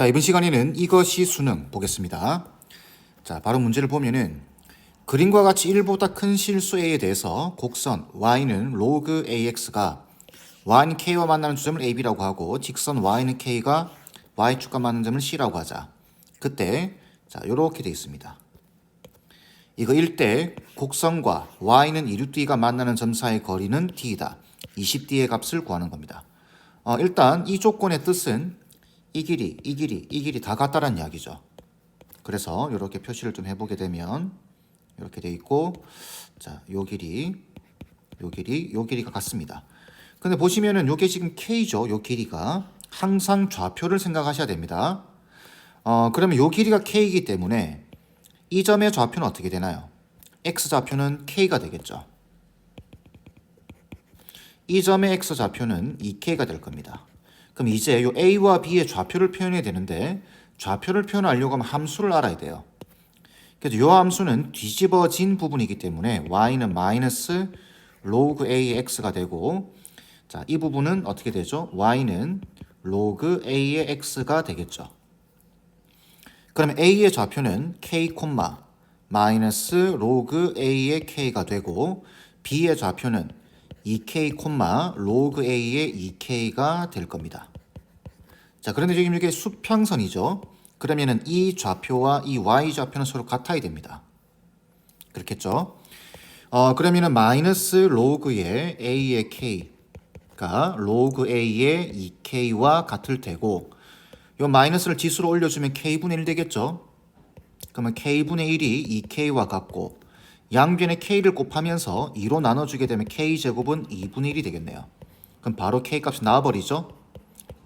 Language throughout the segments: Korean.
자, 이번 시간에는 이것이 수능 보겠습니다. 자, 바로 문제를 보면은 그림과 같이 1보다 큰 실수 a에 대해서 곡선 y는 로그 ax가 y는 k와 만나는 주점을 ab라고 하고 직선 y는 k가 y축과 만나는 점을 c라고 하자. 그때 자, 요렇게 돼 있습니다. 이거 1대 곡선과 y는 2루트가 만나는 점 사이의 거리는 d이다. 20d의 값을 구하는 겁니다. 어, 일단 이 조건의 뜻은 이 길이, 이 길이, 이 길이 다 같다는 이야기죠. 그래서 이렇게 표시를 좀 해보게 되면 이렇게 돼 있고, 자, 요 길이, 요 길이, 요 길이가 같습니다. 근데 보시면은 요게 지금 k죠. 요 길이가 항상 좌표를 생각하셔야 됩니다. 어, 그러면 요 길이가 k이기 때문에 이 점의 좌표는 어떻게 되나요? x 좌표는 k가 되겠죠. 이 점의 x 좌표는 2k가 될 겁니다. 그럼 이제 요 a와 b의 좌표를 표현해야 되는데 좌표를 표현하려고 하면 함수를 알아야 돼요. 그래서 요 함수는 뒤집어진 부분이기 때문에 y는 마이너스 로그 a의 x가 되고 자, 이 부분은 어떻게 되죠? y는 로그 a의 x가 되겠죠. 그러면 a의 좌표는 k, 마이너스 로그 a의 k가 되고 b의 좌표는 2k, 로그 a의 2k가 될 겁니다. 자, 그런데 지금 이게 수평선이죠. 그러면은 이 좌표와 이 y 좌표는 서로 같아야 됩니다. 그렇겠죠? 어, 그러면은 마이너스 로그의 a의 k가 로그 a의 2k와 같을 테고 요 마이너스를 지수로 올려주면 k분의 1 되겠죠? 그러면 k분의 1이 2k와 같고 양변에 k를 곱하면서 2로 나눠주게 되면 k제곱은 2분의 1이 되겠네요. 그럼 바로 k값이 나와버리죠?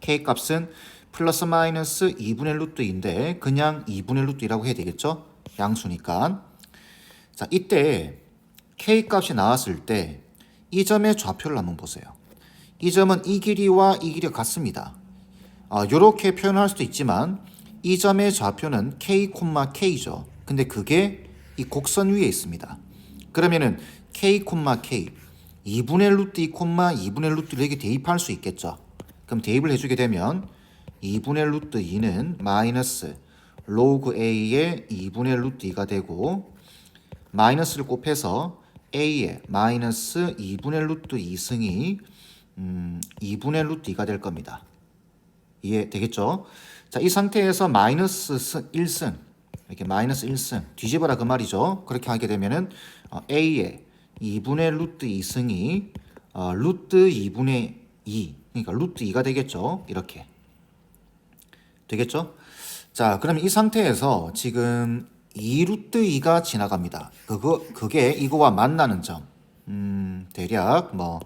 K값은 플러스 마이너스 2분의 루트인데 그냥 2분의 루트라고 해야 되겠죠? 양수니까. 자, 이때 k값이 나왔을 때 이 점의 좌표를 한번 보세요. 이 점은 이 길이와 이 길이가 같습니다. 어, 이렇게 표현할 수도 있지만 이 점의 좌표는 k, k죠. 근데 그게 이 곡선 위에 있습니다. 그러면은 k, k 2분의 루트 2, 2분의 루트 이렇게 대입할 수 있겠죠. 그럼 대입을 해주게 되면 2분의 루트 2는 마이너스 로그 a의 2분의 루트 2가 되고 마이너스를 곱해서 a의 마이너스 2분의 루트 2승이 음, 2분의 루트 2가 될 겁니다. 이해 되겠죠? 자, 이 상태에서 마이너스 1승 이렇게 마이너스 1승 뒤집어라 그 말이죠. 그렇게 하게 되면은 어, a의 2분의 루트 2승이 어, 루트 2분의 2 그러니까 루트 2가 되겠죠. 이렇게 되겠죠? 자, 그러면 이 상태에서 지금 2루트 2가 지나갑니다. 그거 그게 이거와 만나는 점. 음, 대략 뭐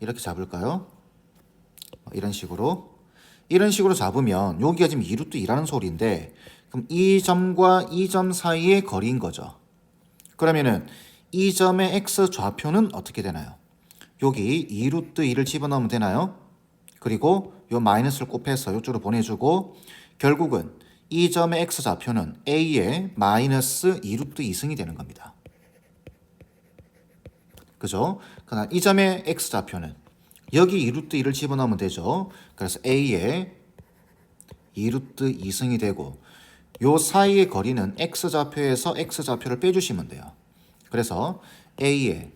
이렇게 잡을까요? 뭐 이런 식으로 이런 식으로 잡으면 여기가 지금 2루트 2라는 소리인데 그럼 이 점과 이 점 사이의 거리인 거죠. 그러면은 이 점의 x 좌표는 어떻게 되나요? 여기 2루트 2를 집어넣으면 되나요? 그리고 요 마이너스를 곱해서 이쪽으로 보내주고 결국은 이 점의 x 좌표는 a의 마이너스 2루트 2승이 되는 겁니다. 그죠? 그러나 이 점의 x 좌표는 여기 2루트 2를 집어넣으면 되죠. 그래서 a의 2루트 2승이 되고 요 사이의 거리는 x 좌표에서 x 좌표를 빼주시면 돼요. 그래서 a의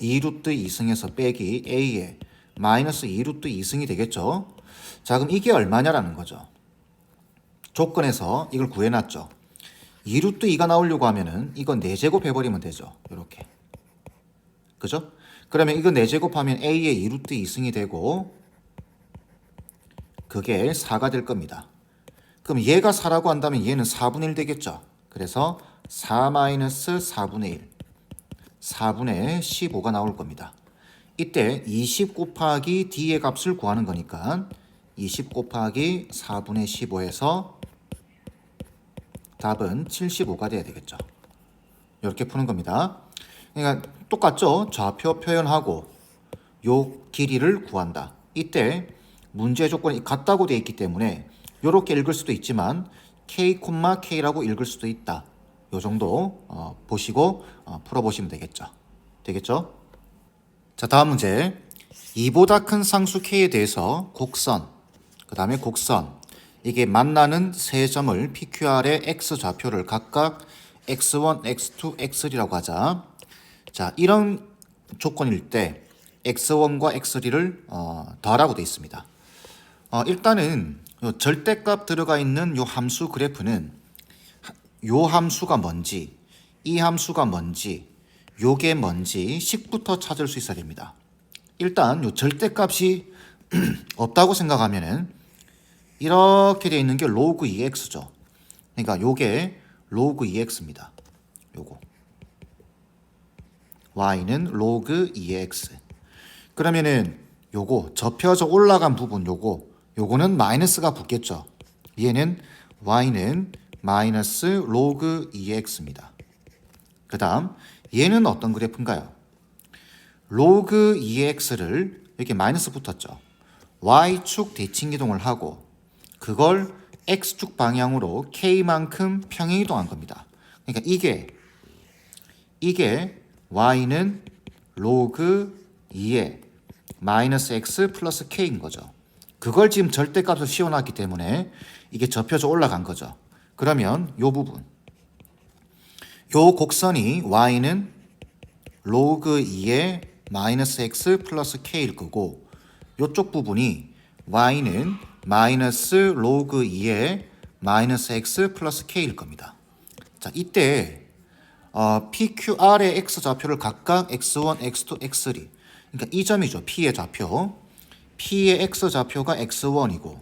2루트 2승에서 빼기 a의 마이너스 2루트 2승이 되겠죠. 자 그럼 이게 얼마냐라는 거죠. 조건에서 이걸 구해놨죠. 2루트 2가 나오려고 하면은 이건 4제곱 해버리면 되죠. 이렇게. 그죠? 그러면 이거 4제곱하면 a의 2루트 2승이 되고 그게 4가 될 겁니다. 그럼 얘가 4라고 한다면 얘는 4분의 1 되겠죠. 그래서 4 마이너스 4분의 1 4분의 15가 나올 겁니다. 이때 20 곱하기 d의 값을 구하는 거니까 20 곱하기 4분의 15에서 답은 75가 돼야 되겠죠. 이렇게 푸는 겁니다. 그러니까 똑같죠. 좌표 표현하고 요 길이를 구한다. 이때 문제 조건이 같다고 되어 있기 때문에 이렇게 읽을 수도 있지만 k, k라고 읽을 수도 있다. 요 정도 어, 보시고 어, 풀어보시면 되겠죠. 되겠죠? 자 다음 문제 2보다 큰 상수 k에 대해서 곡선 그 다음에 곡선 이게 만나는 세 점을 PQR의 x 좌표를 각각 x1, x2, x3라고 하자. 자, 이런 조건일 때 x1과 x3를 어, 더하라고 되어 있습니다. 어, 일단은 요 절대값 들어가 있는 요 함수 그래프는 하- 요 함수가 뭔지, 이 함수가 뭔지, 요게 뭔지 식부터 찾을 수 있어야 됩니다. 일단 요 절대값이 없다고 생각하면은 이렇게 되어 있는 게 로그 2x죠. 그러니까 요게 로그 2x입니다. 요거. y는 로그 2x. 그러면은 요거 접혀져 올라간 부분 요거 요거는 마이너스가 붙겠죠. 얘는 y는 마이너스 로그 2x입니다. 그 다음 얘는 어떤 그래프인가요? 로그 2x를 이렇게 마이너스 붙었죠. y축 대칭 이동을 하고 그걸 x축 방향으로 k만큼 평행 이동한 겁니다. 그러니까 이게 이게 y는 로그 2의 마이너스 x 플러스 k인 거죠. 그걸 지금 절대값을 씌워놨기 때문에 이게 접혀져 올라간 거죠. 그러면 요 부분 요 곡선이 y는 로그 2의 마이너스 x 플러스 k일 거고 요쪽 부분이 y는 마이너스 로그 2의 마이너스 x 플러스 k일 겁니다. 자 이때 어, PQR의 x 좌표를 각각 x1, x2, x3 그러니까 이 점이죠. P의 좌표 P의 x 좌표가 x1이고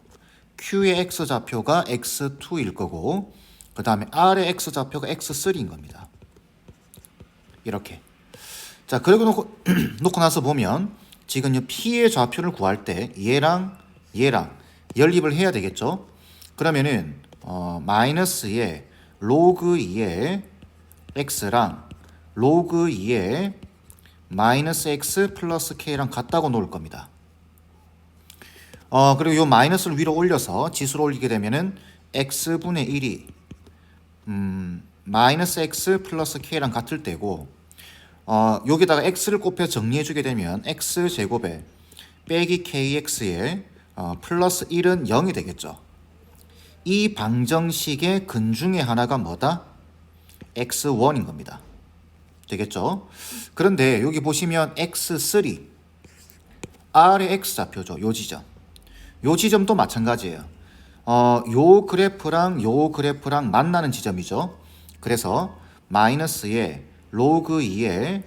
Q의 x 좌표가 x2일 거고 그 다음에 R의 x 좌표가 x3인 겁니다. 이렇게 자 그리고 놓고, 놓고 나서 보면 지금 이 P의 좌표를 구할 때 얘랑 얘랑 연립을 해야 되겠죠. 그러면은 어, 마이너스의 로그 2의 x랑 로그 2의 마이너스 x 플러스 k랑 같다고 놓을 겁니다. 어 그리고 요 마이너스를 위로 올려서 지수를 올리게 되면은 x분의 1이 음 마이너스 x 플러스 k랑 같을 때고 어 여기다가 x를 곱해 정리해 주게 되면 x 제곱에 빼기 kx에 어, 플러스 1은 0이 되겠죠. 이 방정식의 근 중에 하나가 뭐다? x1인 겁니다. 되겠죠? 그런데 여기 보시면 x3 R의 x 좌표죠. 요 지점. 요 지점도 마찬가지예요. 어, 요 그래프랑 요 그래프랑 만나는 지점이죠. 그래서 마이너스의 로그 2의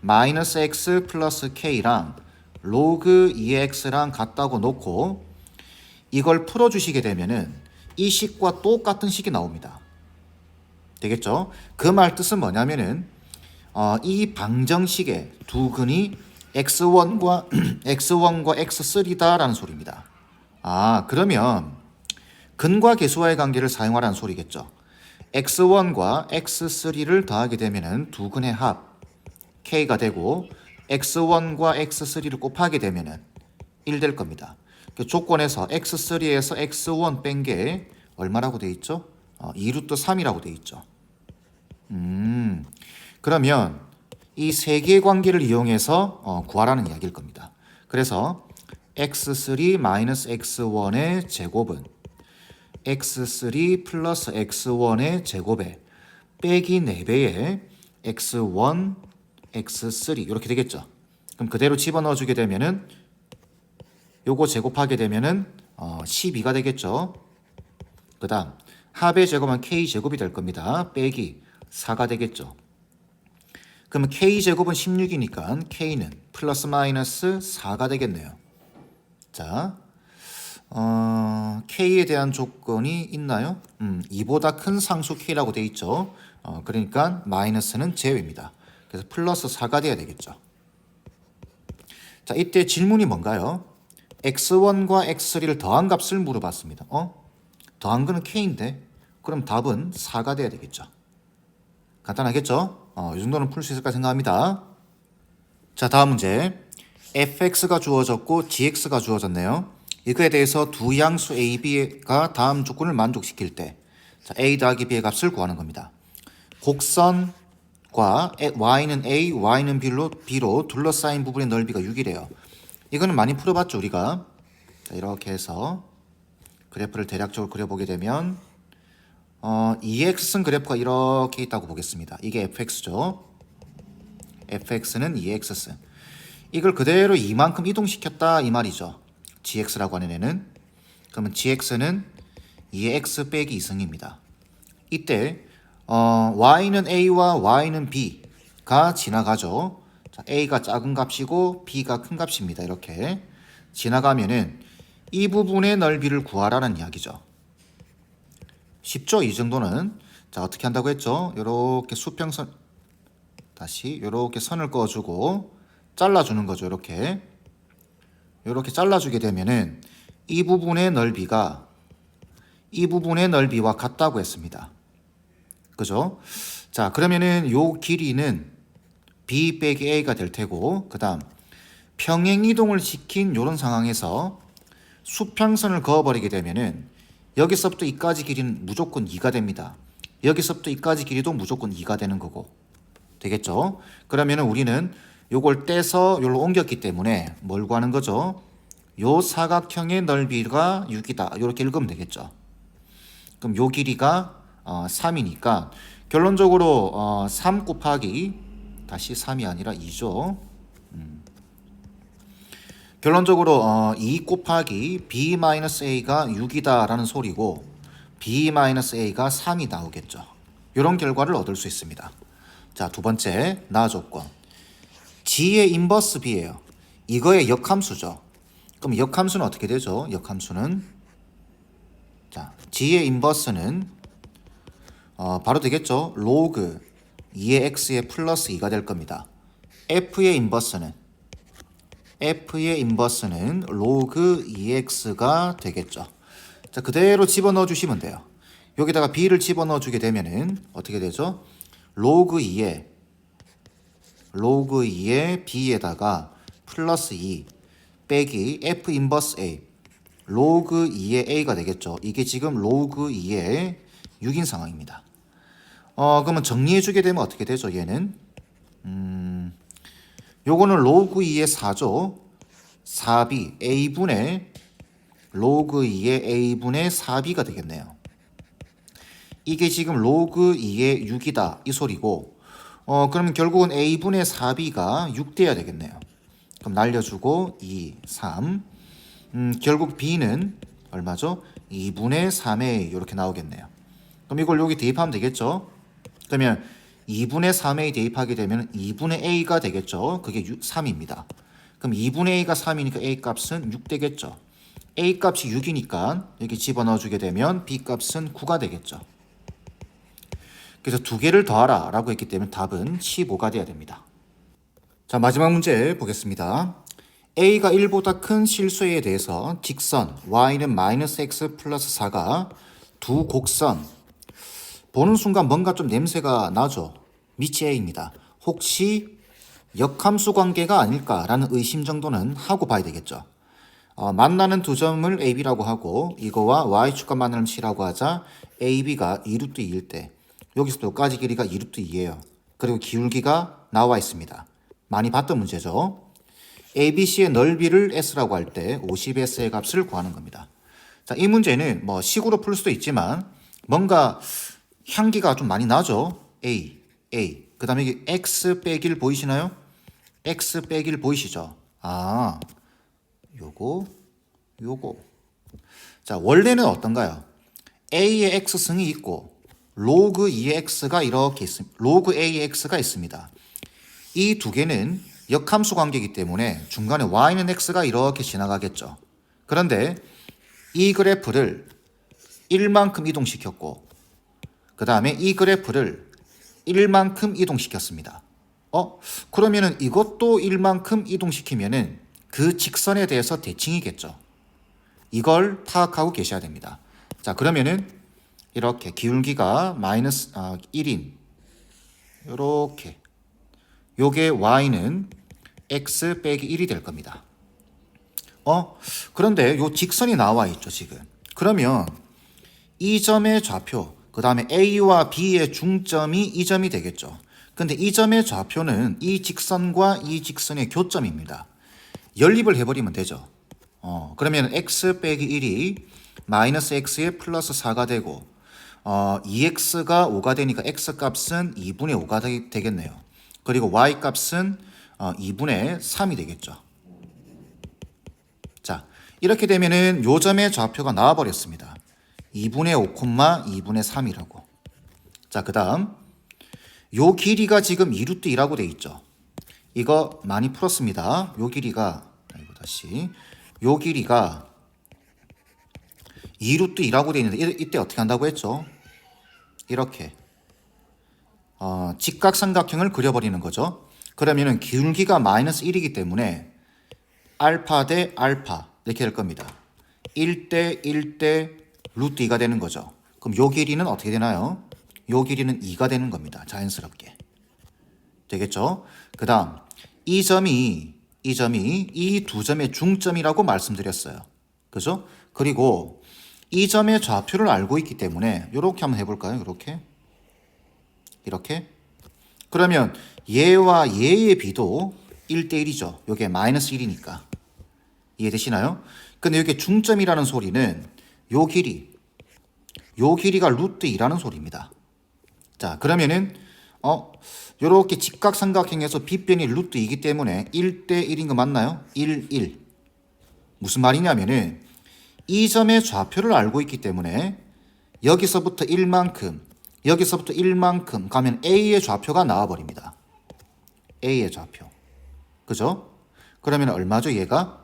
마이너스 x 플러스 k랑 로그 2x랑 같다고 놓고 이걸 풀어주시게 되면은 이 식과 똑같은 식이 나옵니다. 되겠죠? 그 말 뜻은 뭐냐면은 어, 이 방정식의 두 근이 x1과 x1과 x3다라는 소리입니다. 아 그러면 근과 계수와의 관계를 사용하라는 소리겠죠. x1과 x3를 더하게 되면은 두 근의 합 k가 되고 x1과 x3를 곱하게 되면은 1 될 겁니다. 그 조건에서 x3에서 x1 뺀 게 얼마라고 돼 있죠? 어, 2루트 3이라고 돼 있죠. 음, 그러면 이 세 개의 관계를 이용해서 어, 구하라는 이야기일 겁니다. 그래서 x3 마이너스 x1의 제곱은 x3 플러스 x1의 제곱에 빼기 4배의 x1, x3 이렇게 되겠죠. 그럼 그대로 집어넣어 주게 되면은 요거 제곱하게 되면은 어, 12가 되겠죠. 그 다음 합의 제곱은 k 제곱이 될 겁니다. 빼기 4가 되겠죠. 그러면 k 제곱은 16이니까 k는 플러스 마이너스 4가 되겠네요. 자, 어, k에 대한 조건이 있나요? 음, 2보다 큰 상수 k라고 돼 있죠. 어, 그러니까 마이너스는 제외입니다. 그래서 플러스 4가 돼야 되겠죠. 자, 이때 질문이 뭔가요? x1과 x3를 더한 값을 물어봤습니다. 어? 더한 거는 k인데 그럼 답은 4가 돼야 되겠죠. 간단하겠죠? 어, 이 정도는 풀 수 있을까 생각합니다. 자, 다음 문제. fx가 주어졌고 gx가 주어졌네요. 이거에 대해서 두 양수 a, b가 다음 조건을 만족시킬 때 자, a 더하기 b의 값을 구하는 겁니다. 곡선과 y는 a, y는 b로, b로 둘러싸인 부분의 넓이가 6이래요. 이거는 많이 풀어봤죠, 우리가. 자, 이렇게 해서 그래프를 대략적으로 그려보게 되면 어, EX선 그래프가 이렇게 있다고 보겠습니다. 이게 fx죠. fx는 EX선. 이걸 그대로 이만큼 이동시켰다 이 말이죠. Gx라고 하는 애는 그러면 gx는 2x 빼기 2승입니다. 이때 어, y는 a와 y는 b가 지나가죠. 자, a가 작은 값이고 b가 큰 값입니다. 이렇게 지나가면은 이 부분의 넓이를 구하라는 이야기죠. 쉽죠? 이 정도는 자 어떻게 한다고 했죠? 이렇게 수평선 다시 이렇게 선을 그어주고 잘라주는 거죠. 이렇게 이렇게 잘라주게 되면은 이 부분의 넓이가 이 부분의 넓이와 같다고 했습니다. 그죠? 자 그러면은 요 길이는 b 빼기 a가 될 테고 그 다음 평행 이동을 시킨 이런 상황에서 수평선을 그어버리게 되면은 여기서부터 이까지 길이는 무조건 2가 됩니다. 여기서부터 이까지 길이도 무조건 2가 되는 거고 되겠죠? 그러면은 우리는 요걸 떼서 요로 옮겼기 때문에 뭘 구하는 거죠? 요 사각형의 넓이가 6이다. 이렇게 읽으면 되겠죠. 그럼 요 길이가 어, 3이니까 결론적으로 어, 3 곱하기 다시 3이 아니라 2죠. 음. 결론적으로 어, 2 곱하기 b-a가 6이다라는 소리고 b-a가 3이 나오겠죠. 이런 결과를 얻을 수 있습니다. 자, 두 번째 나 조건. G의 인버스 b예요. 이거의 역함수죠. 그럼 역함수는 어떻게 되죠? 역함수는 자, g의 인버스는 어, 바로 되겠죠. 로그 2의 x의 플러스 2가 될 겁니다. f의 인버스는 f의 인버스는 로그 2x가 되겠죠. 자, 그대로 집어넣어 주시면 돼요. 여기다가 b를 집어넣어 주게 되면은 어떻게 되죠? 로그 2에 로그 2의 b에다가 플러스 2 빼기 f 인버스 a 로그 2의 a가 되겠죠. 이게 지금 로그 2의 6인 상황입니다. 어, 그러면 정리해 주게 되면 어떻게 되죠? 얘는 음, 요거는 로그 2의 4죠. 4b a분의 로그 2의 a분의 4b가 되겠네요. 이게 지금 로그 2의 6이다 이 소리고 어 그러면 결국은 a분의 4b가 6 돼야 되겠네요. 그럼 날려주고 2, 3 음, 결국 b는 얼마죠? 2분의 3a 이렇게 나오겠네요. 그럼 이걸 여기 대입하면 되겠죠? 그러면 2분의 3a 대입하게 되면 2분의 a가 되겠죠? 그게 6, 3입니다. 그럼 2분의 a가 3이니까 a 값은 6 되겠죠? a 값이 6이니까 여기 집어넣어 주게 되면 b 값은 9가 되겠죠? 그래서 두 개를 더하라 라고 했기 때문에 답은 15가 돼야 됩니다. 자, 마지막 문제 보겠습니다. a가 1보다 큰 실수에 대해서 직선 y는 마이너스 x 플러스 4가 두 곡선 보는 순간 뭔가 좀 냄새가 나죠. 미치 a입니다. 혹시 역함수 관계가 아닐까라는 의심 정도는 하고 봐야 되겠죠. 어, 만나는 두 점을 ab라고 하고 이거와 y축과 만나는 c라고 하자 ab가 2루트 2일 때 여기서부터 여기까지 길이가 2루트 2예요. 그리고 기울기가 나와 있습니다. 많이 봤던 문제죠. ABC의 넓이를 S라고 할 때 50S의 값을 구하는 겁니다. 자, 이 문제는 뭐 식으로 풀 수도 있지만 뭔가 향기가 좀 많이 나죠. A, A. 그 다음에 X 빼기를 보이시나요? X 빼기를 보이시죠? 아, 요거, 요거. 자, 원래는 어떤가요? A의 X승이 있고 로그 2x가 이렇게 있습니다. 로그 ax가 있습니다. 이 두 개는 역함수 관계이기 때문에 중간에 y는 x가 이렇게 지나가겠죠. 그런데 이 그래프를 1만큼 이동시켰고 그 다음에 이 그래프를 1만큼 이동시켰습니다. 어? 그러면은 이것도 1만큼 이동시키면은 그 직선에 대해서 대칭이겠죠. 이걸 파악하고 계셔야 됩니다. 자, 그러면은 이렇게 기울기가 마이너스 아, 1인 이렇게 요게 y는 x 빼기 1이 될 겁니다. 어? 그런데 요 직선이 나와 있죠, 지금. 그러면 이 점의 좌표, 그 다음에 a와 b의 중점이 이 점이 되겠죠. 근데 이 점의 좌표는 이 직선과 이 직선의 교점입니다. 연립을 해버리면 되죠. 어, 그러면 x 빼기 1이 마이너스 x에 플러스 4가 되고 어, 2x가 5가 되니까 x 값은 2분의 5가 되, 되겠네요. 그리고 y 값은 어, 2분의 3이 되겠죠. 자, 이렇게 되면은 요 점의 좌표가 나와 버렸습니다. 2분의 5, 2분의 3이라고. 자, 그 다음 요 길이가 지금 2루트 2라고 돼 있죠. 이거 많이 풀었습니다. 요 길이가 아이고 다시 요 길이가 2루트 2라고 돼 있는데 이- 이때 어떻게 한다고 했죠? 이렇게 어, 직각삼각형을 그려버리는 거죠. 그러면은 기울기가 마이너스 1이기 때문에 알파 대 알파 이렇게 될 겁니다. 1대 1대 루트 2가 되는 거죠. 그럼 요 길이는 어떻게 되나요? 요 길이는 2가 되는 겁니다. 자연스럽게. 되겠죠? 그 다음 이 점이 이 점이 이 두 점의 중점이라고 말씀드렸어요. 그죠? 그리고 이 점의 좌표를 알고 있기 때문에 이렇게 한번 해볼까요? 이렇게 이렇게 그러면 얘와 얘의 비도 1대1이죠. 요게 마이너스 1이니까 이해되시나요? 근데 여기 중점이라는 소리는 요 길이 요 길이가 루트 2라는 소리입니다. 자 그러면은 어 요렇게 직각삼각형에서 빗변이 루트 2이기 때문에 1대 1인 거 맞나요? 1, 1 무슨 말이냐면은 이 점의 좌표를 알고 있기 때문에 여기서부터 1만큼 여기서부터 1만큼 가면 A의 좌표가 나와버립니다. A의 좌표. 그죠? 그러면 얼마죠 얘가?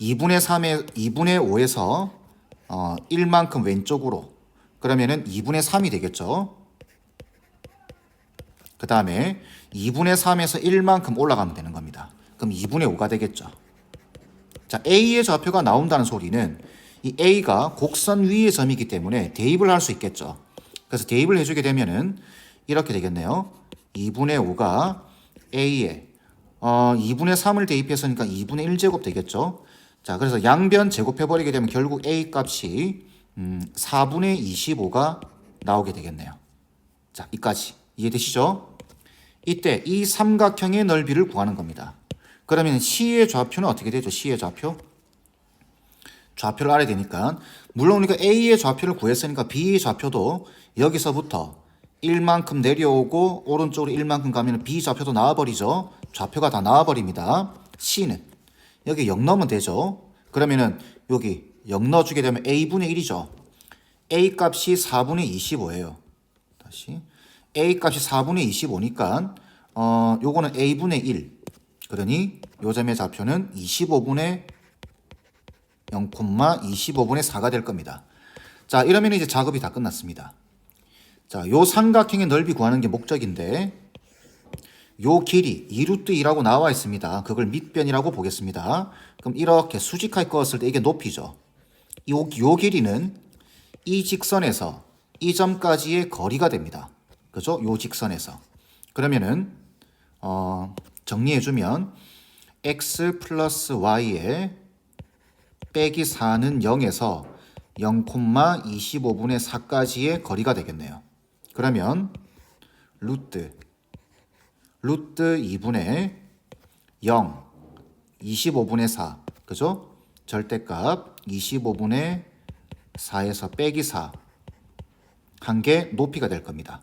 2분의 3에 2분의 5에서 어, 1만큼 왼쪽으로 그러면은 2분의 3이 되겠죠. 그 다음에 2분의 3에서 1만큼 올라가면 되는 겁니다. 그럼 2분의 5가 되겠죠. 자, A의 좌표가 나온다는 소리는 이 A가 곡선 위의 점이기 때문에 대입을 할 수 있겠죠. 그래서 대입을 해주게 되면은 이렇게 되겠네요. 2분의 5가 A에 어, 2분의 3을 대입했으니까 2분의 1제곱 되겠죠. 자, 그래서 양변 제곱해버리게 되면 결국 A 값이 음, 4분의 25가 나오게 되겠네요. 자, 이까지 이해되시죠? 이때 이 삼각형의 넓이를 구하는 겁니다. 그러면 C의 좌표는 어떻게 되죠? C의 좌표? 좌표를 알아야 되니까 물론 우리가 A의 좌표를 구했으니까 B의 좌표도 여기서부터 1만큼 내려오고 오른쪽으로 1만큼 가면 B 좌표도 나와버리죠. 좌표가 다 나와버립니다. C는 여기 0 넣으면 되죠. 그러면은 여기 0 넣어주게 되면 A분의 1이죠. A 값이 4분의 25예요. 다시 A 값이 4분의 25니까 어 요거는 A분의 1 그러니 요 점의 좌표는 25분의 0,25분의 4가 될 겁니다. 자, 이러면 이제 작업이 다 끝났습니다. 자, 요 삼각형의 넓이 구하는 게 목적인데 요 길이 2루트 2라고 나와 있습니다. 그걸 밑변이라고 보겠습니다. 그럼 이렇게 수직하게 그었을 때 이게 높이죠. 요, 요 길이는 이 직선에서 이 점까지의 거리가 됩니다. 그죠? 요 직선에서. 그러면은 어, 정리해 주면 x 플러스 y에 빼기 4는 0에서 0,25분의 4까지의 거리가 되겠네요. 그러면 루트 루트 2분의 0 25분의 4 그죠? 절대값 25분의 4에서 빼기 4 한 개 높이가 될 겁니다.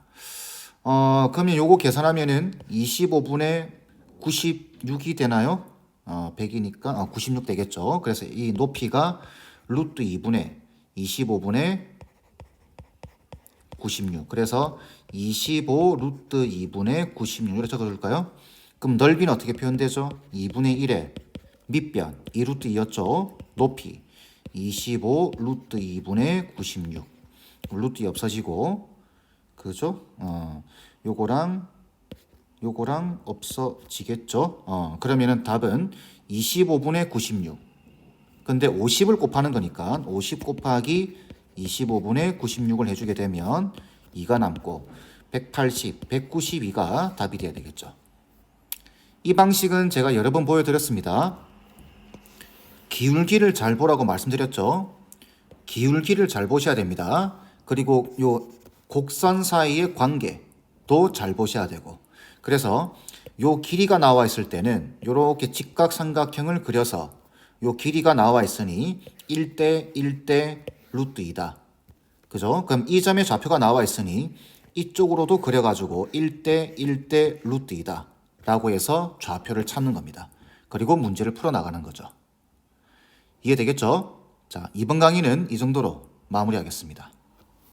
어, 그러면 요거 계산하면은 25분의 96이 되나요? 어, 100이니까 어, 96 되겠죠. 그래서 이 높이가 루트 2분의 25분의 96. 그래서 25 루트 2분의 96 이렇게 적어줄까요? 그럼 넓이는 어떻게 표현되죠? 2분의 1의 밑변 2 루트 2였죠. 높이 25 루트 2분의 96. 루트 2 없어지고 그죠? 어, 요거랑 요거랑 없어지겠죠? 어, 그러면은 답은 25분의 96. 근데 50을 곱하는 거니까 50 곱하기 25분의 96을 해주게 되면 2가 남고 180, 192가 답이 돼야 되겠죠. 이 방식은 제가 여러 번 보여드렸습니다. 기울기를 잘 보라고 말씀드렸죠. 기울기를 잘 보셔야 됩니다. 그리고 요 곡선 사이의 관계도 잘 보셔야 되고 그래서 요 길이가 나와 있을 때는 요렇게 직각삼각형을 그려서 요 길이가 나와 있으니 1대 1대 루트 2다. 그죠? 그럼 이 점의 좌표가 나와 있으니 이쪽으로도 그려가지고 1대 1대 루트 2다. 라고 해서 좌표를 찾는 겁니다. 그리고 문제를 풀어나가는 거죠. 이해되겠죠? 자, 이번 강의는 이 정도로 마무리하겠습니다.